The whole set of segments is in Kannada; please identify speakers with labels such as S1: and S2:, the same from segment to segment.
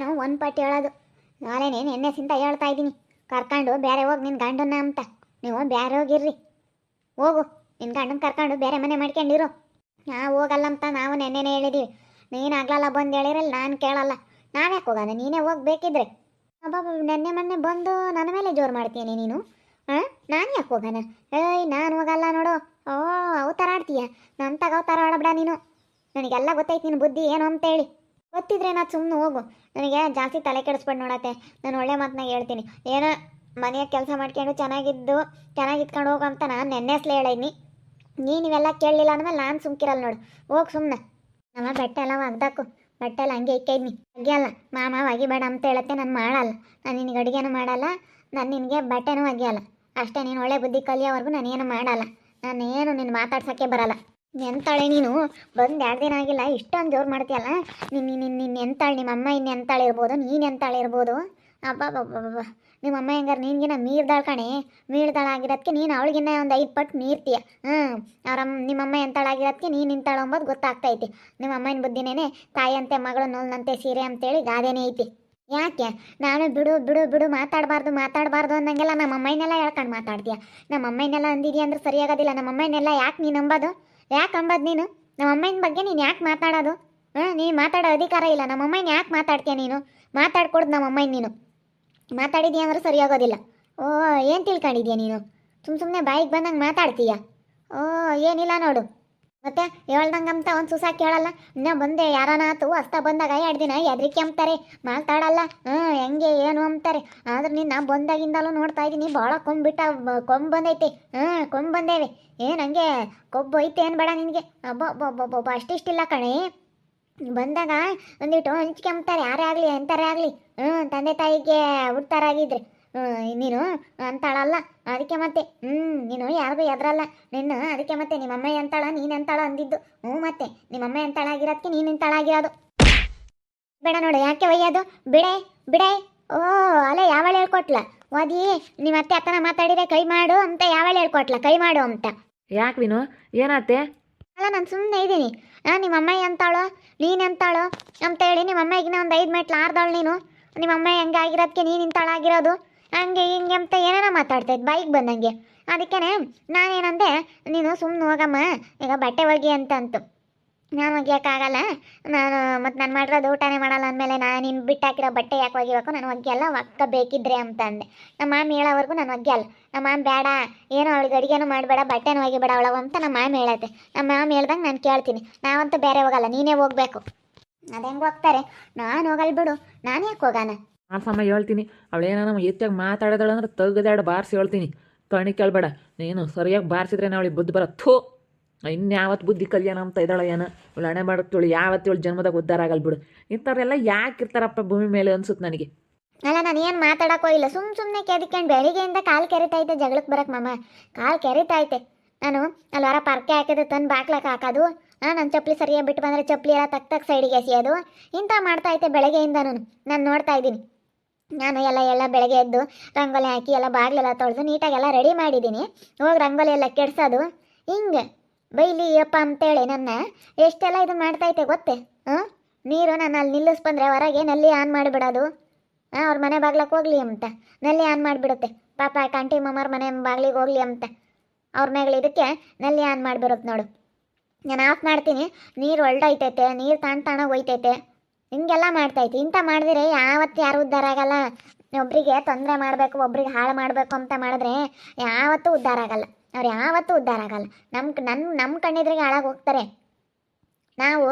S1: ನಾನು ಒಂದು ಪಟ್ಟಿ ಹೇಳೋದು. ನಾಳೆನೇ ನಿನ್ನೆ ಸಿಂತ ಹೇಳ್ತಾ ಇದ್ದೀನಿ. ಕರ್ಕೊಂಡು ಬೇರೆ ಹೋಗಿ ನಿನ್ನ ಗಂಡನ್ನ ಅಂತ. ನೀವು ಬೇರೆ ಹೋಗಿರ್ರಿ. ಹೋಗು. ನಿನ್ನ ಗಂಡನ ಕರ್ಕೊಂಡು ಬೇರೆ ಮನೆ ಮಾಡ್ಕೊಂಡಿರು. ನಾವು ಹೋಗಲ್ಲ ಅಂತ ನಾವು ನೆನ್ನೆನೇ ಹೇಳಿದ್ದೀವಿ ನೀನು ಆಗ್ಲಲ್ಲ ಬಂದು ಹೇಳಿರಲ್ಲ, ನಾನು ಕೇಳಲ್ಲ. ನಾವ್ಯಾಕೆ ಹೋಗೋಣ ನೀನೇ ಹೋಗ್ಬೇಕಿದ್ರೆ ಅಬ್ಬಬ್ಬ, ನೆನ್ನೆ ಮೊನ್ನೆ ಬಂದು ನನ್ನ ಮೇಲೆ ಜೋರು ಮಾಡ್ತೀನಿ ನೀನು? ಹಾಂ ನಾನು ಯಾಕೆ ಹೋಗೋಣ ಏಯ್, ನಾನು ಹೋಗಲ್ಲ ನೋಡು. ಓ ಅವತಾರ ಆಡ್ತೀಯ ನನ್ನ ತಗ ಆಡಬೇಡ ನೀನು. ನನಗೆಲ್ಲ ಗೊತ್ತೈತಿ ನಿನ್ನ ಬುದ್ಧಿ ಏನು ಅಂತೇಳಿ. ಗೊತ್ತಿದ್ರೆ ನಾ ಸುಮ್ಮನೆ ಹೋಗು. ನನಗೆ ಜಾಸ್ತಿ ತಲೆ ಕೆಡಿಸ್ಬೇಡ ನೋಡತ್ತೆ. ನಾನು ಒಳ್ಳೆ ಮಾತನಾಗ ಹೇಳ್ತೀನಿ. ಏನೋ ಮನೆಯ ಕೆಲಸ ಮಾಡ್ಕೊಂಡು ಚೆನ್ನಾಗಿದ್ದು, ಚೆನ್ನಾಗಿ ಇಟ್ಕೊಂಡು ಹೋಗು ಅಂತ ನಾನು ನೆನ್ನೆಸ್ಲೇ ಹೇಳಿದ್ನಿ ನೀನು ಇವೆಲ್ಲ ಕೇಳಲಿಲ್ಲ ಅಂದ್ಮೇಲೆ ನಾನು ಸುಮ್ಕಿರಲ್ಲ ನೋಡು. ಹೋಗಿ ಸುಮ್ಮನೆ ನಮ್ಮ ಬಟ್ಟೆ ಎಲ್ಲ ಒಗ್ದಾಕು. ಬಟ್ಟೆ ಎಲ್ಲ ಹಂಗೆ ಇಕ್ಕೈದ್ನಿ. ಒಗ್ಯಲ್ಲ. ಮಾಮ ಒಗಿಬೇಡ ಅಂತ ಹೇಳತ್ತೆ. ನಾನು ಮಾಡಲ್ಲ. ನಾನು ನಿನಗೆ ಅಡುಗೆನೂ ಮಾಡಲ್ಲ. ನಾನು ನಿನಗೆ ಬಟ್ಟೆನೂ ಒಗ್ಯಲ್ಲ. ಅಷ್ಟೇ, ನೀನು ಒಳ್ಳೆ ಬುದ್ಧಿ ಕಲಿಯೋವರೆಗೂ ನಾನೇನು ಮಾಡಲ್ಲ. ನಾನೇನು ನಿನ್ನ ಮಾತಾಡ್ಸೋಕ್ಕೆ ಬರಲ್ಲ. ಎಂತಾಳೆ ನೀನು? ಬಂದು ಎರಡು ದಿನ ಆಗಿಲ್ಲ, ಇಷ್ಟೊಂದು ಜೋರು ಮಾಡ್ತೀಯಲ್ಲ? ನಿನ್ನ ನಿನ್ನ ನಿನ್ನ ಎಂತಾಳೆ ನಿಮ್ಮ ಅಮ್ಮ ಇನ್ನು ಎಂತಾಳೆ ಇರ್ಬೋದು, ನೀನು ಎಂತಾಳೆ ಇರ್ಬೋದು. ಅಬ್ಬಬ್ಬಬ್ಬಬ್ಬ. ನಿಮ್ಮ ಅಮ್ಮ ಹೆಂಗಾರೆ ನಿನ್ಗಿನ ಮೀರ್ದಾಳ್ ಕಣೆ. ಮೀರ್ದಾಳ ಆಗಿರೋದಕ್ಕೆ ನೀನು ಅವಳಿಗಿನ್ನ ಒಂದು ಐದು ಪಟ್ಟು ಮೀರ್ತೀಯ. ಹ್ಞೂ ಅವ್ರಮ್ಮ ನಿಮ್ಮಮ್ಮ ಎಂತಾಳ ಆಗಿರೋದಕ್ಕೆ ನೀನು ನಿಂತಾಳ ಅಂಬೋದು ಗೊತ್ತಾಗ್ತೈತಿ. ನಿಮ್ಮ ಅಮ್ಮನ ಬುದ್ಧಿನೇ ತಾಯಿಯಂತೆ, ಮಗಳು ನೋಲ್ನಂತೆ ಸೀರೆ ಅಂತೇಳಿ ಗಾದೆನೇ ಐತಿ. ಯಾಕೆ? ನಾನು ಬಿಡು ಬಿಡು ಬಿಡು, ಮಾತಾಡಬಾರ್ದು ಮಾತಾಡಬಾರ್ದು ಅಂದಂಗೆಲ್ಲ ನಮ್ಮ ಅಮ್ಮನೆಲ್ಲ ಹೇಳ್ಕೊಂಡು ಮಾತಾಡ್ತೀಯ. ನಮ್ಮ ಅಮ್ಮನೆಲ್ಲ ಅಂದಿದ್ಯಾ ಅಂದ್ರೆ ಸರಿಯಾಗೋದಿಲ್ಲ. ನಮ್ಮ ಅಮ್ಮನೆಲ್ಲ ಯಾಕೆ ನೀನು ಅಂಬೋದು ಯಾಕೆ ಅಂಬದು ನೀನು? ನಮ್ಮ ಅಮ್ಮನ ಬಗ್ಗೆ ನೀನು ಯಾಕೆ ಮಾತಾಡೋದು? ಹಾಂ, ನೀನು ಮಾತಾಡೋ ಅಧಿಕಾರ ಇಲ್ಲ. ನಮ್ಮ ಅಮ್ಮನ ಯಾಕೆ ಮಾತಾಡ್ತೀಯ ನೀನು? ಮಾತಾಡ್ಕೊಡ್ದು ನಮ್ಮ ಅಮ್ಮನ ನೀನು. ಮಾತಾಡಿದ್ಯಾ ಅಂದ್ರೆ ಸರಿಯಾಗೋದಿಲ್ಲ. ಓ, ಏನು ತಿಳ್ಕೊಂಡಿದ್ಯಾ ನೀನು? ಸುಮ್ಮ ಸುಮ್ಮನೆ ಬಾಯಿಗೆ ಬಂದಂಗೆ ಮಾತಾಡ್ತೀಯಾ? ಓ, ಏನಿಲ್ಲ ನೋಡು. ಮತ್ತೆ ಹೇಳ್ದಂಗಂತ ಒಂದು ಸುಸಾ ಕೇಳಲ್ಲ. ಇನ್ನ ಬಂದೆ, ಯಾರನ ಆತು, ಅಸ್ತ ಬಂದಾಗ ಎರಡು ದಿನ ಎದ್ರಿಕೆ ಅಂತಾರೆ ಮಾತಾಡಲ್ಲ. ಹ್ಞೂ ಹೆಂಗೆ, ಏನು ಅಂತಾರೆ. ಆದ್ರೆ ನಿನ್ನ ಬಂದಾಗಿಂದಲೂ ನೋಡ್ತಾ ಇದ್ದೀನಿ ಭಾಳ ಕೊಂಬಿಟ್ಟ ಕೊಂಬ್ ಬಂದೈತೆ. ಹ್ಞೂ ಕೊಂಬ್ ಬಂದೇವೆ. ಏನು ಹಂಗೆ, ಕೊಬ್ಬು ಐತೆ ಏನು ಬೇಡ ನಿನಗೆ. ಅಬ್ಬಬ್ಬಬ್ಬಬ್ಬ ಅಷ್ಟಿಷ್ಟಿಲ್ಲ ಕಣೆ. ಬಂದಾಗ ಒಂದಿಟ್ಟು ಹಂಚ್ಕೊಂಬ್ತಾರೆ ಯಾರೇ ಆಗಲಿ, ಎಂತಾರೆ ಆಗಲಿ. ಹ್ಞೂ ತಂದೆ ತಾಯಿಗೆ ಹುಡ್ತಾರಾಗಿದ್ರೆ. ನೀನು ಅಂತಾಳಲ್ಲ ಅದಕ್ಕೆ ಮತ್ತೆ ಹ್ಞೂ ನೀನು ಯಾರಿಗೂ ಎದ್ರಲ್ಲ. ನಿನ್ನ ಅದಕ್ಕೆ ಮತ್ತೆ ನಿಮ್ಮಮ್ಮ ಅಂತಾಳ ನೀನು ಅಂತಾಳ ಅಂದಿದ್ದು. ಹ್ಞೂ ಮತ್ತೆ ನಿಮ್ಮಮ್ಮ ಎಂತಾಳಾಗಿರೋದಕ್ಕೆ ನೀನು ಎಂತಾಳಾಗಿರೋದು ಬೇಡ ನೋಡು ಯಾಕೆ ಒಯ್ಯೋದು? ಬಿಡೆ ಬಿಡೆ. ಓ ಅಲ್ಲ ಯಾವಳ ಹೇಳ್ಕೊಟ್ಲ? ಓದಿ ನಿಮ್ಮ ಅತ್ತೆ ಅಕ್ಕನ ಮಾತಾಡಿದ್ರೆ ಕೈ ಮಾಡು ಅಂತ ಯಾವಳ ಹೇಳ್ಕೊಟ್ಲ? ಕೈ ಮಾಡು ಅಂತ.
S2: ಯಾಕೆ ವಿನು? ಏನಾತೆ?
S1: ಅಲ್ಲ ನಾನು ಸುಮ್ಮನೆ ಇದ್ದೀನಿ. ನಿಮ್ಮ ಅಮ್ಮ ಅಂತಾಳು ನೀನು ಎಂತಾಳು ಅಂತ ಹೇಳಿ ನಿಮ್ಮ ಅಮ್ಮ ಈಗ ಒಂದು ಐದು ಮೆಟ್ಲು ಆರ್ದಾಳು ನೀನು. ನಿಮ್ಮ ಅಮ್ಮ ಹೆಂಗೆ ಆಗಿರೋದಕ್ಕೆ ನೀನು ಇಂತಾಳಾಗಿರೋದು? ಹಂಗೆ ಹಿಂಗೆ ಅಂತ ಏನೇನೋ ಮಾತಾಡ್ತಾ ಮಾತಾಡ್ತೈತೆ ಬೈಕ್ ಬಂದಂಗೆ. ಅದಕ್ಕೇ ನಾನೇನಂದೆ, ನೀನು ಸುಮ್ಮನೆ ಹೋಗಮ್ಮ, ಈಗ ಬಟ್ಟೆ ಒಗಿ ಅಂತ ಅಂತು. ನಾನು ಒಗಿಯೋಕ್ಕಾಗಲ್ಲ ನಾನು ಮತ್ತು ನಾನು ಮಾಡಿರೋದು ಊಟನೇ ಮಾಡಲ್ಲ ಅಂದಮೇಲೆ ನಾನು ನಿನ್ನ ಬಿಟ್ಟಾಕಿರೋ ಬಟ್ಟೆ ಯಾಕೆ ಒಗಿಬೇಕು ನಾನು ಒಗ್ಯಲ್ಲ ಒಕ್ಕ ಬೇಕಿದ್ರೆ ಅಂತ ಅಂದೆ. ನಮ್ಮ ಮಾಮಿ ಹೇಳೋವರೆಗೂ ನಾನು ಒಗ್ಯಲ್ಲ ನಮ್ಮ ಮಾಮ ಬೇಡ ಏನೋ ಅವಳಿಗೆ ಅಡುಗೆನೂ ಮಾಡಬೇಡ, ಬಟ್ಟೆನೂ ಒಗಿಬೇಡ ಅವಳವ ಅಂತ ನಮ್ಮ ಮಾಮಿ ಹೇಳತ್ತೆ. ನಮ್ಮ ಮಾಮಿ ಹೇಳ್ದಂಗೆ ನಾನು ಕೇಳ್ತೀನಿ. ನಾವಂತೂ ಬೇರೆ ಹೋಗಲ್ಲ, ನೀನೇ ಹೋಗ್ಬೇಕು. ಅದು ಹೆಂಗೆ ಹೋಗ್ತಾರೆ? ನಾನು ಹೋಗಲ್ಲ ಬಿಡು. ನಾನು ಯಾಕೆ ಹೋಗೋಣ
S2: ಸಮ ಹೇಳ್ತೀನಿ. ಅವಳೇನ ಹೆಚ್ಚಾಗಿ ಮಾತಾಡೋದಳ ಅಂದ್ರೆ ತೆಗ್ದಾಡ ಬಾರಿಸಿ ಹೇಳ್ತೀನಿ. ಕಣಿ ಕೇಳಬೇಡ. ನೀನು ಸರಿಯಾಗಿ ಬಾರಿಸಿದ್ರೆ ಅವಳಿಗೆ ಬುದ್ಧಿ ಬರ ಥೋ! ಇನ್ಯಾವತ್ತು ಬುದ್ಧಿ ಕಲ್ಯಾಣ ಅಂತ ಇದ್ದಾಳ ಏನ? ಇವಳು ಹಣೆ ಯಾವತ್ತು ಇವಳು ಜನ್ಮದಾಗ ಉದ್ಧಾರ ಆಗಲ್ಲ ಬಿಡು. ಇಂಥವ್ರೆಲ್ಲ ಯಾಕೆ ಇರ್ತಾರಪ್ಪ ಭೂಮಿ ಮೇಲೆ ಅನ್ಸುತ್ತೆ ನನಗೆ?
S1: ಅಲ್ಲ, ನಾನು ಏನು ಮಾತಾಡಕ್ಕೋ ಇಲ್ಲ. ಸುಮ್ಮ ಸುಮ್ಮನೆ ಕೆದಿಕೊಂಡು ಬೆಳಿಗ್ಗೆಯಿಂದ ಕಾಲು ಕೆರಿತೈತೆ ಜಗಳಕ್ಕೆ ಬರಕ್ಕೆ ಮಾಮ. ಕಾಲು ಕೆರಿತೈತೆ. ನಾನು ಅಲ್ಲಿ ಹೊರ ಪರ್ಕೆ ಹಾಕಿದ್ರೆ ತಂದು ಬಾಕ್ಲಕ್ಕೆ ಹಾಕೋದು. ನಾನು ನನ್ನ ಚಪ್ಪಲಿ ಸರಿಯಾಗಿ ಬಿಟ್ಟು ಬಂದರೆ ಚಪ್ಪಲಿ ಎಲ್ಲ ತಕ್ಕ ತಕ್ ಸೈಡಿಗೆ ಎಸೆಯೋದು. ಇಂಥ ಮಾಡ್ತಾ ಐತೆ ಬೆಳಗ್ಗೆಯಿಂದ ನಾನು. ನಾನು ನೋಡ್ತಾ ಇದ್ದೀನಿ. ನಾನು ಎಲ್ಲ ಎಲ್ಲ ಬೆಳಗ್ಗೆ ಎದ್ದು ರಂಗೋಲಿ ಹಾಕಿ ಎಲ್ಲ ಬಾಗಿಲೆಲ್ಲ ತೊಳೆದು ನೀಟಾಗೆಲ್ಲ ರೆಡಿ ಮಾಡಿದ್ದೀನಿ. ಹೋಗಿ ರಂಗೋಲಿ ಎಲ್ಲ ಕೆಡ್ಸೋದು. ಹಿಂಗೆ, ಬೈಲಿ ಅಪ್ಪ ಅಂತೇಳಿ ನನ್ನ. ಎಷ್ಟೆಲ್ಲ ಇದು ಮಾಡ್ತೈತೆ ಗೊತ್ತೇ? ಹಾಂ ನೀರು ನಾನು ಅಲ್ಲಿ ನಿಲ್ಲಿಸ್ಬಂದ್ರೆ ಹೊರಗೆ ನಲ್ಲಿ ಆನ್ ಮಾಡಿಬಿಡೋದು. ಹಾಂ ಅವ್ರ ಮನೆ ಬಾಗ್ಲಕ್ಕೆ ಹೋಗ್ಲಿ ಅಂತ. ನಲ್ಲಿ ಆನ್ ಮಾಡಿಬಿಡುತ್ತೆ. ಪಾಪ ಕಾಂಟಿ ಮಮ್ಮವ್ರ ಮನೆ ಬಾಗ್ಲಿಗೆ ಹೋಗ್ಲಿ ಅಂತ. ಅವ್ರ ಮೇಲೆ ಇದಕ್ಕೆ ನಲ್ಲಿ ಆನ್ ಮಾಡಿಬಿಡುತ್ತೆ ನೋಡು. ನಾನು ಆಫ್ ಮಾಡ್ತೀನಿ. ನೀರು ಒಳ್ದೈತೈತೆ ನೀರು ತಾಣ ತಾಣ ಹೋಯ್ತೈತೆ. ಹಿಂಗೆಲ್ಲ ಮಾಡ್ತೈತಿ ಇಂಥ ಮಾಡಿದ್ರೆ ಯಾವತ್ತು ಯಾರು ಉದ್ಧಾರ ಆಗಲ್ಲ? ಒಬ್ಬರಿಗೆ ತೊಂದರೆ ಮಾಡಬೇಕು, ಒಬ್ರಿಗೆ ಹಾಳು ಮಾಡಬೇಕು ಅಂತ ಮಾಡಿದ್ರೆ ಯಾವತ್ತೂ ಉದ್ಧಾರ ಆಗಲ್ಲ. ಅವ್ರು ಯಾವತ್ತೂ ಉದ್ಧಾರ ಆಗಲ್ಲ. ನಮ್ಮ ನನ್ನ ನಮ್ಮ ಕಣ್ಣಿದ್ರಿಗೆ ಹಾಳಾಗಿ ಹೋಗ್ತಾರೆ. ನಾವು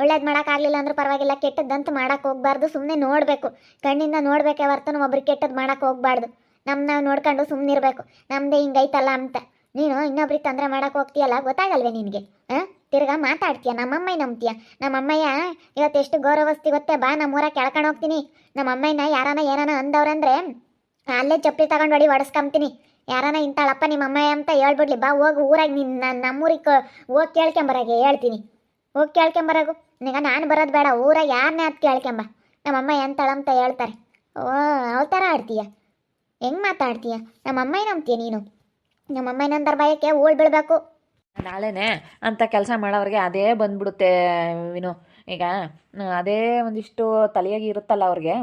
S1: ಒಳ್ಳೇದು ಮಾಡೋಕ್ಕಾಗಲಿಲ್ಲ ಅಂದ್ರೆ ಪರವಾಗಿಲ್ಲ, ಕೆಟ್ಟದ್ದಂತೂ ಮಾಡೋಕೆ ಹೋಗ್ಬಾರ್ದು. ಸುಮ್ಮನೆ ನೋಡಬೇಕು. ಕಣ್ಣಿಂದ ನೋಡಬೇಕೆ ಹೊರತು ಒಬ್ರಿಗೆ ಕೆಟ್ಟದ್ದು ಮಾಡೋಕೆ ಹೋಗ್ಬಾರ್ದು. ನಮ್ಮ ನಾವು ನೋಡ್ಕೊಂಡು ಸುಮ್ಮನೆ ಇರಬೇಕು ನಮ್ಮದೇ ಹಿಂಗೈತಲ್ಲ ಅಂತ. ನೀನು ಇನ್ನೊಬ್ರಿಗೆ ತೊಂದರೆ ಮಾಡೋಕೆ ಹೋಗ್ತೀಯಲ್ಲ? ಗೊತ್ತಾಗಲ್ವೇ ನಿನಗೆ, ಹಾಂ? ತಿರ್ಗಾ ಮಾತಾಡ್ತೀಯ? ನಮ್ಮಮ್ಮ ನಂಬ್ತೀಯ? ನಮ್ಮಮ್ಮಯ್ಯ ಇವತ್ತು ಎಷ್ಟು ಗೌರವಸ್ತಿ ಗೊತ್ತೇ? ಬಾ ನಮ್ಮೂರ ಕೆಳ್ಕೊಂಡು ಹೋಗ್ತೀನಿ. ನಮ್ಮಮ್ಮಯ್ಯನ ಯಾರನ ಏನಾನ ಅಂದವ್ರಂದ್ರೆ, ಅಲ್ಲೇ ಚಪ್ಪಲಿ ತಗೊಂಡು ಹೊಡಿ ಹೊಡೆಸ್ಕೊಂತೀನಿ ಯಾರನ ಇಂತಾಳಪ್ಪ ನಿಮ್ಮಮ್ಮಯ್ಯ ಅಂತ ಹೇಳ್ಬಿಡ್ಲಿ. ಬಾ, ಹೋಗಿ ಊರಾಗ ನಿನ್ನ ನಮ್ಮೂರಿಗೆ ಹೋಗಿ ಕೇಳ್ಕೊಂಬರಾಗೆ, ಹೇಳ್ತೀನಿ. ಹೋಗಿ ಕೇಳ್ಕೊಂಬರಾಗು. ನಿಗ ನಾನು ಬರೋದು ಬೇಡ, ಊರಾಗ ಯಾರನ್ನೇ ಅದು ಕೇಳ್ಕೊಂಬ. ನಮ್ಮಮ್ಮ ಎಂತಾಳಂತ ಹೇಳ್ತಾರೆ. ಓ ಅವ್ ಥರ ಆಡ್ತೀಯ? ಹೆಂಗೆ ಮಾತಾಡ್ತೀಯ? ನಮ್ಮಮ್ಮಯ್ಯ ನಂಬ್ತೀಯ ನೀನು? ನಮ್ಮಮ್ಮ ಏನಂದರ ಭಯಕ್ಕೆ ಓಳ್ ಬೀಳ್ಬೇಕು.
S2: ನಾಳೆನೇ ಅಂತ ಕೆಲಸ ಮಾಡೋವ್ರಿಗೆ ಅದೇ ಬಂದ್ಬಿಡುತ್ತೆ, ವಿನು. ಈಗ ಅದೇ ಒಂದಿಷ್ಟು ತಲೆಯಾಗಿ ಇರುತ್ತಲ್ಲ ಅವ್ರಿಗೆ.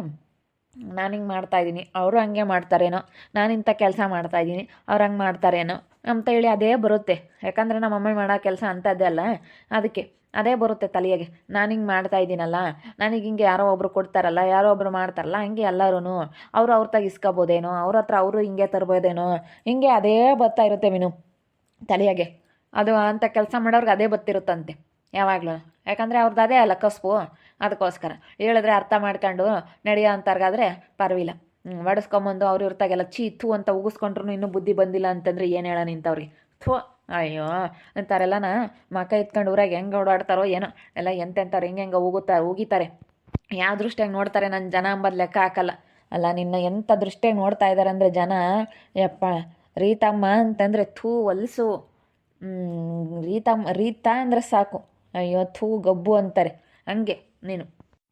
S2: ನಾನು ಹಿಂಗೆ ಮಾಡ್ತಾಯಿದ್ದೀನಿ ಅವರು ಹಂಗೆ ಮಾಡ್ತಾರೇನೋ. ನಾನು ಇಂಥ ಕೆಲಸ ಮಾಡ್ತಾಯಿದ್ದೀನಿ ಅವ್ರು ಹಂಗೆ ಮಾಡ್ತಾರೇನೋ ಅಂತ ಹೇಳಿ ಅದೇ ಬರುತ್ತೆ. ಯಾಕಂದರೆ ನಮ್ಮ ಅಮ್ಮ ಮಾಡೋ ಕೆಲಸ ಅಂಥದ್ದೇ ಅಲ್ಲ. ಅದಕ್ಕೆ ಅದೇ ಬರುತ್ತೆ ತಲೆಯಾಗೆ. ನಾನು ಹಿಂಗೆ ಮಾಡ್ತಾ ಇದ್ದೀನಲ್ಲ ನನಗೆ ಹಿಂಗೆ ಯಾರೋ ಒಬ್ರು ಕೊಡ್ತಾರಲ್ಲ, ಯಾರೋ ಒಬ್ರು ಮಾಡ್ತಾರಲ್ಲ, ಹಂಗೆ ಎಲ್ಲರೂ ಅವರು ಅವ್ರ ತಾಗ ಇಸ್ಕೋಬೋದೇನೋ, ಅವ್ರ ಹತ್ರ ಅವರು ಹಿಂಗೆ ತರ್ಬೋದೇನೋ, ಹಿಂಗೆ ಅದೇ ಬರ್ತಾ ಇರುತ್ತೆ ಮೀನು ತಲೆಯಾಗೆ. ಅದು ಅಂತ ಕೆಲಸ ಮಾಡೋರ್ಗೆ ಅದೇ ಬತ್ತಿರುತ್ತಂತೆ, ಯಾವಾಗಲೂ. ಯಾಕಂದರೆ ಅವ್ರದ್ದು ಅದೇ ಅಲ್ಲ ಕಸುಬು ಅದಕ್ಕೋಸ್ಕರ. ಹೇಳಿದ್ರೆ ಅರ್ಥ ಮಾಡ್ಕೊಂಡು ನಡೆಯೋ ಅಂತಾರ್ಗಾದ್ರೆ ಪರವಿಲ್ಲ ಬಡಿಸ್ಕೊಂಬಂದು ಅವ್ರು ಇರ್ತಾಗೆಲ್ಲ ಚೀ ಥೂ ಅಂತ ಉಗಿಸ್ಕೊಂಡ್ರು ಇನ್ನೂ ಬುದ್ಧಿ ಬಂದಿಲ್ಲ ಅಂತಂದ್ರೆ ಏನು ಹೇಳ ನಿಂತವ್ರಿಗೆ ಥೂ, ಅಯ್ಯೋ ಅಂತಾರೆಲ್ಲನ ಮಕ ಎತ್ಕೊಂಡು ಊರಾಗ ಹೆಂಗೆ ಓಡಾಡ್ತಾರೋ ಏನೋ. ಎಲ್ಲ ಎಂತೆಂಥವ್ರು ಹೆಂಗೆ ಹೆಂಗೆ ಉಗುತ್ತಾರೆ ಉಗಿತಾರೆ. ಯಾವ ದೃಷ್ಟಿಯಾಗಿ ನೋಡ್ತಾರೆ ನನ್ನ ಜನ ಅಂಬದು ಲೆಕ್ಕ ಹಾಕಲ್ಲ. ಅಲ್ಲ, ನಿನ್ನ ಎಂಥ ದೃಷ್ಟಿಯಾಗಿ ನೋಡ್ತಾ ಇದ್ದಾರೆ ಅಂದರೆ ಜನ, ಯಪ್ಪ, ರೀತಮ್ಮ ಅಂತಂದರೆ ಥೂ ಹೊಲ್ಸು ರೀತಮ್ಮ ರೀತಾ ಅಂದ್ರೆ ಸಾಕು. ಅಯ್ಯೋ, ಥೂ, ಗಬ್ಬು ಅಂತಾರೆ. ಹಂಗೆ, ನೀನು.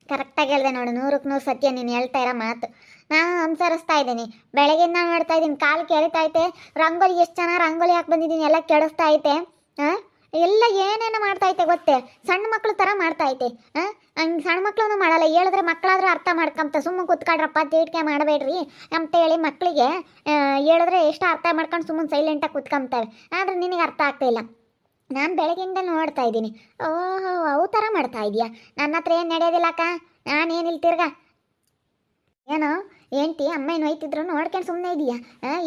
S1: ಕರೆಕ್ಟಾಗಿ ಹೇಳಿದೆ ನೋಡು, ನೂರಕ್ಕೆ ನೂರು ಸತ್ಯ, ನೀನು ಹೇಳ್ತಾ ಇರೋ ಮಾತು. ನಾನು ಅನುಸರಿಸ್ತಾ ಇದ್ದೀನಿ. ಬೆಳಗ್ಗೆಯಿಂದ ನೋಡ್ತಾ ಇದ್ದೀನಿ, ಕಾಲು ಕೆರಿತಾ ಐತೆ. ರಂಗೋಲಿ, ಎಷ್ಟು ಚೆನ್ನಾಗಿ ರಂಗೋಲಿ ಹಾಕಿ ಬಂದಿದ್ದೀನಿ, ಎಲ್ಲ ಕೆಡಿಸ್ತಾ ಐತೆ. ಹಾಂ? ಎಲ್ಲ ಏನೇನು ಮಾಡ್ತಾ ಐತೆ ಗೊತ್ತೇ? ಸಣ್ಣ ಮಕ್ಕಳು ಥರ ಮಾಡ್ತಾ ಐತೆ ಹಂಗೆ ಸಣ್ಣ ಮಕ್ಕಳು ಮಾಡಲ್ಲ. ಹೇಳಿದ್ರೆ ಮಕ್ಕಳಾದ್ರೂ ಅರ್ಥ ಮಾಡ್ಕೊಂತ ಸುಮ್ಮನೆ ಕುತ್ಕಾಡ್ರಪ್ಪ ತೀಟ್ಕೆ ಮಾಡಬೇಡ್ರಿ ಅಂತ ಹೇಳಿ ಮಕ್ಕಳಿಗೆ ಹೇಳಿದ್ರೆ ಎಷ್ಟು ಅರ್ಥ ಮಾಡ್ಕೊಂಡು ಸುಮ್ಮನೆ ಸೈಲೆಂಟಾಗಿ ಕುತ್ಕೊಂತವೆ ಆದರೆ ನಿನಗೆ ಅರ್ಥ ಆಗ್ತಾ ನಾನು ಬೆಳಗಿಂದ ನೋಡ್ತಾ ಇದ್ದೀನಿ. ಓಹೋ, ಅವು ಥರ ಮಾಡ್ತಾ ಇದೆಯಾ? ನನ್ನ ಹತ್ರ ಏನು ನಡೆಯೋದಿಲ್ಲ ಅಕ್ಕ? ನಾನೇನಿಲ್ಲ ತಿರ್ಗ. ಏನೋ ಹೆಂಡ್ತಿ ಅಮ್ಮ ಏನು ಒಯ್ತಿದ್ರು ನೋಡ್ಕೊಂಡು ಸುಮ್ಮನೆ ಇದೆಯಾ?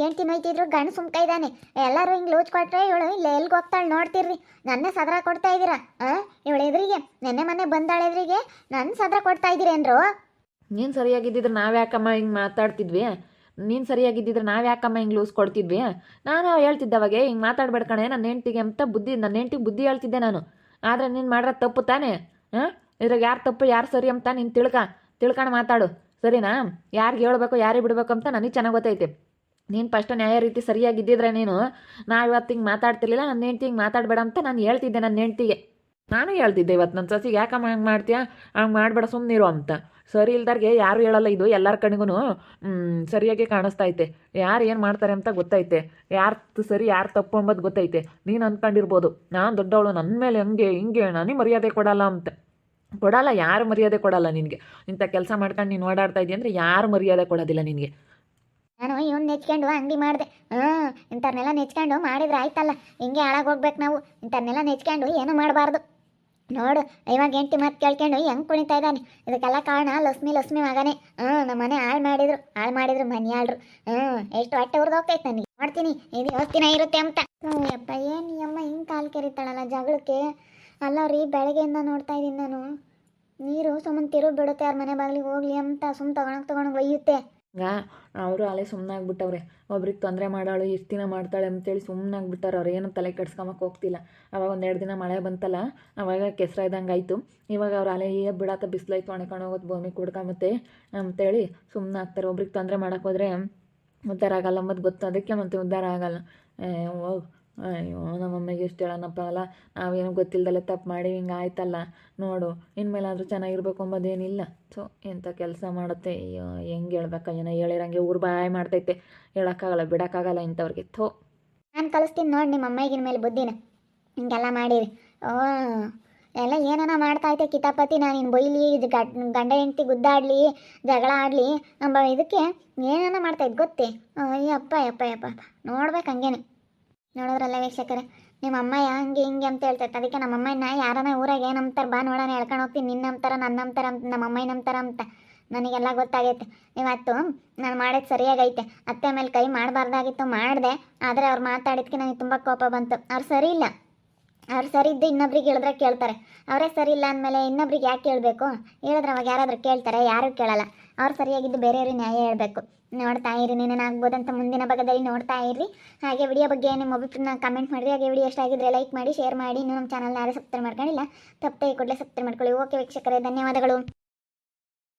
S1: ಹೆಂಡ್ತಿ ನೋಯ್ತಿದ್ರು, ಗಂಡು ಸುಮ್ಕ ಇದ್ದಾನೆ ಎಲ್ಲರೂ ಹಿಂಗೆ ಲೂಚ್ ಕೊಟ್ರೆ ಇವಳು ಇಲ್ಲ ಎಲ್ಲಿಗೆ ಹೋಗ್ತಾಳೆ ನೋಡ್ತಿರ್ರಿ. ನನ್ನ ಸದ್ರ ಕೊಡ್ತಾ ಇದ್ದೀರಾ ಇವಳು ಎದುರಿಗೆ, ನೆನ್ನೆ ಮೊನ್ನೆ ಬಂದಾಳೆ ಎದುರಿಗೆ ನನ್ನ ಸದ್ರ ಕೊಡ್ತಾ ಇದ್ದೀರೇನ್ರು
S2: ನೀನು ಸರಿಯಾಗಿದ್ದಿದ್ರೆ ನಾವು ಯಾಕಮ್ಮ ಹಿಂಗೆ ಮಾತಾಡ್ತಿದ್ವಿ? ನೀನು ಸರಿಯಾಗಿದ್ದಿದ್ರೆ ನಾವು ಯಾಕಮ್ಮ ಹಿಂಗೆ ಲೂಸ್ ಕೊಡ್ತಿದ್ವಿ? ನಾನು ಹೇಳ್ತಿದ್ದೆ ಅವಾಗೆ ಹಿಂಗೆ ಮಾತಾಡ್ಬೇಡ ಕಣೆ ನನ್ನ ಹೆಂಡ್ತಿಗೆ ಅಂತ ಬುದ್ಧಿ ನನ್ನ ಹೆಂಡ್ತಿಗೆ ಬುದ್ಧಿ ಹೇಳ್ತಿದ್ದೆ ನಾನು. ಆದರೆ ನೀನು ಮಾಡ್ರೆ ತಪ್ಪು ತಾನೆ? ಹಾಂ ಇದ್ರಾಗ ಯಾರು ತಪ್ಪು, ಯಾರು ಸರಿ ಅಂತ ನೀನು ತಿಳ್ಕ. ತಿಳ್ಕೊಂಡು ಮಾತಾಡು. ಸರಿನಾ? ಯಾರಿಗೆ ಹೇಳ್ಬೇಕು, ಯಾರಿಗೆ ಬಿಡಬೇಕು ಅಂತ ನನಗೆ ಚೆನ್ನಾಗಿ ಗೊತ್ತೈತೆ. ನೀನು ಫಸ್ಟ್ ನ್ಯಾಯ ರೀತಿ ಸರಿಯಾಗಿದ್ದಿದ್ರೆ ನೀನು, ನಾ ಇವತ್ತು ಹಿಂಗೆ ಮಾತಾಡ್ತಿರ್ಲಿಲ್ಲ ನನ್ನ ಹೆಂಡ್ತಿ ಹಿಂಗೆ ಮಾತಾಡಬೇಡ ಅಂತ ನಾನು ಹೇಳ್ತಿದ್ದೆ ನನ್ನ ಹೆಂಡ್ತಿಗೆ. ನಾನು ಹೇಳ್ತಿದ್ದೆ ಇವತ್ತು ನನ್ನ ಸಸಿಗೆ ಯಾಕಮ್ಮ ಹಂಗೆ ಮಾಡ್ತೀಯಾ? ಹಂಗೆ ಮಾಡಬೇಡ ಸುಮ್ಮನಿರು ಅಂತ. ಸರಿ ಇಲ್ದಾರ್ಗೆ ಯಾರು ಹೇಳಲ್ಲ ಇದು, ಎಲ್ಲರ ಕಣ್ಗೂ ಸರಿಯಾಗಿ ಕಾಣಿಸ್ತಾ ಐತೆ ಯಾರು ಏನು ಮಾಡ್ತಾರೆ ಅಂತ ಗೊತ್ತೈತೆ. ಯಾರು ಸರಿ, ಯಾರು ತಪ್ಪು ಅಂಬೋದು ಗೊತ್ತೈತೆ. ನೀನು ಅಂದ್ಕೊಂಡಿರ್ಬೋದು ನಾನು ದೊಡ್ಡವಳು ನನ್ನ ಮೇಲೆ ಹಂಗೆ, ಹಿಂಗೆ ನನಗೆ ಮರ್ಯಾದೆ ಕೊಡಲ್ಲ ಅಂತ. ಕೊಡಲ್ಲ, ಯಾರು ಮರ್ಯಾದೆ ಕೊಡಲ್ಲ ನಿನಗೆ. ಇಂಥ ಕೆಲಸ ಮಾಡ್ಕೊಂಡು ನೀನು ಓಡಾಡ್ತಾ ಇದೆಯಾ ಅಂದರೆ ಯಾರು ಮರ್ಯಾದೆ ಕೊಡೋದಿಲ್ಲ ನಿನಗೆ.
S1: ನಾನು, ಇವನ್ ನೆಚ್ಕೊಂಡು ಅಂಗಡಿ ಮಾಡಿದೆ. ಹ್ಞೂ ಇಂಥವ್ರನ್ನೆಲ್ಲ ನೆಚ್ಕೊಂಡು ಮಾಡಿದ್ರೆ ಆಯ್ತಲ್ಲ. ಹಿಂಗೆ ಹಾಳಾಗೋಗ್ಬೇಕು ನಾವು. ಇಂಥವ್ರನ್ನೆಲ್ಲ ನೆಚ್ಕೊಂಡು ಏನು ಮಾಡಬಾರ್ದು. ನೋಡು, ಇವಾಗ ಎಂಟಿ ಮಾತು ಕೇಳ್ಕೊಂಡು ಹೆಂಗ್ ಕುಣಿತಾ ಇದ್ದಾನೆ. ಇದಕ್ಕೆಲ್ಲ ಕಾರಣ ಲಕ್ಷ್ಮಿ ಲಕ್ಷ್ಮಿ ಮಗನೇ. ಹ್ಞೂ ನಮ್ಮ ಮನೆ ಹಾಳು ಮಾಡಿದ್ರು. ಹಾಳು ಮಾಡಿದ್ರು ಮನೆಯಾಳ್ರು ಹ್ಞೂ ಎಷ್ಟು ಹೊಟ್ಟೆ ಹೋಗ್ತೈತೆ ನನಗೆ. ನೋಡ್ತೀನಿ ಇದು ಯೋಸ್ತಿನ ಇರುತ್ತೆ ಅಂತ. ಹ್ಞೂ ಅಪ್ಪ, ಏನು ಅಮ್ಮ ಹಿಂಗೆ ಕಾಲು ಕೆರಿತಾಳಲ್ಲ ಜಗಳಕ್ಕೆ? ಅಲ್ಲ ರೀ, ಬೆಳಗ್ಗೆಯಿಂದ ನೋಡ್ತಾ ಇದ್ದೀನಿ ನಾನು. ನೀರು ಸುಮ್ಮನೆ ತಿರು ಬಿಡುತ್ತೆ ಅವ್ರ ಮನೆ ಬಾಗಿಲಿಗೆ ಹೋಗ್ಲಿ ಅಂತ ಸುಮ್ಮನೆ ತಗೊಳಕ್ ತಗೊಂಡು ಒಯ್ಯುತ್ತೆ.
S2: ಗಾ, ಅವರು ಅಲ್ಲೇ ಸುಮ್ಮನಾಗ್ಬಿಟ್ಟವ್ರೆ ಒಬ್ರಿಗೆ ತೊಂದರೆ ಮಾಡಾಳು, ಇಷ್ಟು ದಿನ ಮಾಡ್ತಾಳೆ ಅಂತೇಳಿ ಸುಮ್ಮನಾಗ್ಬಿಟ್ಟಾರೆ ಅವ್ರು, ಏನು ತಲೆ ಕೆಡ್ಸ್ಕೊಂಬಕ್ಕೆ ಹೋಗ್ತಿಲ್ಲ. ಅವಾಗ ಒಂದೆರಡು ದಿನ ಮಳೆ ಬಂತಲ್ಲ, ಅವಾಗ ಕೆಸರ ಇದ್ದಂಗೆ ಆಯಿತು. ಇವಾಗ ಅವ್ರು ಅಲೆ ಏ ಬಿಡಾತ ಬಿಸಿಲೈತು ಒಣಕೊಂಡು ಹೋಗೋದು ಭೂಮಿ ಕುಡ್ಕೊಂಬತ್ತೆ ಅಂತೇಳಿ ಸುಮ್ಮನೆ ಆಗ್ತಾರೆ. ಒಬ್ರಿಗೆ ತೊಂದರೆ ಮಾಡೋಕ್ಕೋದ್ರೆ ಉದ್ಧಾರ ಆಗಲ್ಲ, ಮತ್ತು ಗೊತ್ತು, ಅದಕ್ಕೆ ಮತ್ತೆ ಉದ್ಧಾರ ಆಗಲ್ಲ. ಹೋಗ್ ಅಯ್ಯೋ ನಮ್ಮಮ್ಮಗೆ ಎಷ್ಟು ಹೇಳೋಣಪ್ಪ ಅಲ್ಲ? ನಾವೇನು ಗೊತ್ತಿಲ್ಲದಲ್ಲ ತಪ್ಪು ಮಾಡಿ ಹಿಂಗೆ ಆಯ್ತಲ್ಲ? ನೋಡು, ಇನ್ಮೇಲಾದರೂ ಚೆನ್ನಾಗಿರ್ಬೇಕು ಅಂಬೋದೇನಿಲ್ಲ. ಸೊ ಎಂಥ ಕೆಲಸ ಮಾಡುತ್ತೆ? ಅಯ್ಯೋ, ಹೆಂಗೆ ಹೇಳ್ಬೇಕು ಏನೋ ಹೇಳಿರಂಗೆ ಊರು ಬಾಯ್ ಮಾಡ್ತೈತೆ. ಹೇಳೋಕ್ಕಾಗಲ್ಲ, ಬಿಡೋಕ್ಕಾಗಲ್ಲ ಇಂಥವ್ರಿಗೆ. ಥೋ.
S1: ನಾನು ಕಲಿಸ್ತೀನಿ ನೋಡಿ ನಿಮ್ಮ ಅಮ್ಮಗಿನ ಮೇಲೆ ಬುದ್ಧಿನ. ಹಿಂಗೆಲ್ಲ ಮಾಡಿರಿ. ಓ, ಎಲ್ಲ ಏನಾನ ಮಾಡ್ತಾ ಕಿತಾಪತಿ ನಾನು ಇನ್ನು ಬೈಲಿ, ಇದು ಗಡ್ ಹೆಂಡ್ತಿ ಗುದ್ದಾಡಲಿ, ಜಗಳ ಆಡಲಿ. ನಮ್ಮ ಇದಕ್ಕೆ ಏನಾನ ಮಾಡ್ತಾಯಿದ್ದು ಗೊತ್ತೇ? ಅಯ್ಯಪ್ಪ ಯಪ್ಪ ಯಪ್ಪ. ನೋಡ್ಬೇಕು ಹಂಗೇನೆ. ನೋಡೋದ್ರಲ್ಲ ವೀಕ್ಷಕರ. ನಿಮ್ಮ ಅಮ್ಮ ಹಂಗೆ ಹಿಂಗೆ ಅಂತ ಹೇಳ್ತೈತೆ. ಅದಕ್ಕೆ ನಮ್ಮ ಅಮ್ಮನ ಯಾರನ ಊರಾಗ ಏನು ಅಂತಾರೆ ಬಾ ನೋಡೋಣ ಹೇಳ್ಕೊಂಡು ಹೋಗ್ತೀನಿ. ನಿನ್ನ ನಂಬ್ತಾರ ನನ್ನ ನಂಬ್ತಾರ ಅಂತ ನಮ್ಮ ಅಮ್ಮ ನಂಬ್ತಾರ ಅಂತ ನನಗೆಲ್ಲ ಗೊತ್ತಾಗೈತೆ. ಇವತ್ತು ನಾನು ಮಾಡೋದು ಸರಿಯಾಗೈತೆ. ಅತ್ತೆ ಮೇಲೆ ಕೈ ಮಾಡಬಾರ್ದಾಗಿತ್ತು, ಮಾಡಿದೆ. ಆದರೆ ಅವ್ರು ಮಾತಾಡಿದ್ಕೆ ನನಗೆ ತುಂಬ ಕೋಪ ಬಂತು. ಅವ್ರು ಸರಿ ಇಲ್ಲ. ಅವ್ರು ಸರಿ ಇದ್ದು ಇನ್ನೊಬ್ರಿಗೆ ಹೇಳಿದ್ರೆ ಕೇಳ್ತಾರೆ. ಅವರೇ ಸರಿ ಇಲ್ಲ ಅಂದಮೇಲೆ ಇನ್ನೊಬ್ರಿಗೆ ಯಾಕೆ ಕೇಳಬೇಕು? ಹೇಳಿದ್ರೆ ಅವಾಗ ಯಾರಾದರೂ ಕೇಳ್ತಾರೆ, ಯಾರೂ ಕೇಳಲ್ಲ. ಅವ್ರು ಸರಿಯಾಗಿದ್ದು ಬೇರೆಯವ್ರಿಗೆ ನ್ಯಾಯ ಹೇಳಬೇಕು. ನೋಡ್ತಾ ಇರಿ ನೀನೇನಾಗ್ಬೋದಂತ ಮುಂದಿನ ಭಾಗದಲ್ಲಿ ನೋಡ್ತಾ ಇರಿ ಹಾಗೆ ವಿಡಿಯೋ ಬಗ್ಗೆ ನಿಮ್ಮ ಅಭಿಪ್ರಾಯ ಕಮೆಂಟ್ ಮಾಡಿರಿ. ಹಾಗೆ ವಿಡಿಯೋ ಇಷ್ಟ ಆಗಿದ್ರೆ ಲೈಕ್ ಮಾಡಿ ಶೇರ್ ಮಾಡಿ. ಇನ್ನೂ ನಮ್ಮ ಚಾನಲ್ನ ಯಾರು ಸಬ್ಸ್ಕ್ರೈಬ್ ಮಾಡ್ಕೊಂಡಿಲ್ಲ, ತಪ್ಪದೆ ಕೂಡಲೇ ಸಬ್ಸ್ಕ್ರೈಬ್ ಮಾಡ್ಕೊಳ್ಳಿ. ಓಕೆ ವೀಕ್ಷಕರೇ, ಧನ್ಯವಾದಗಳು.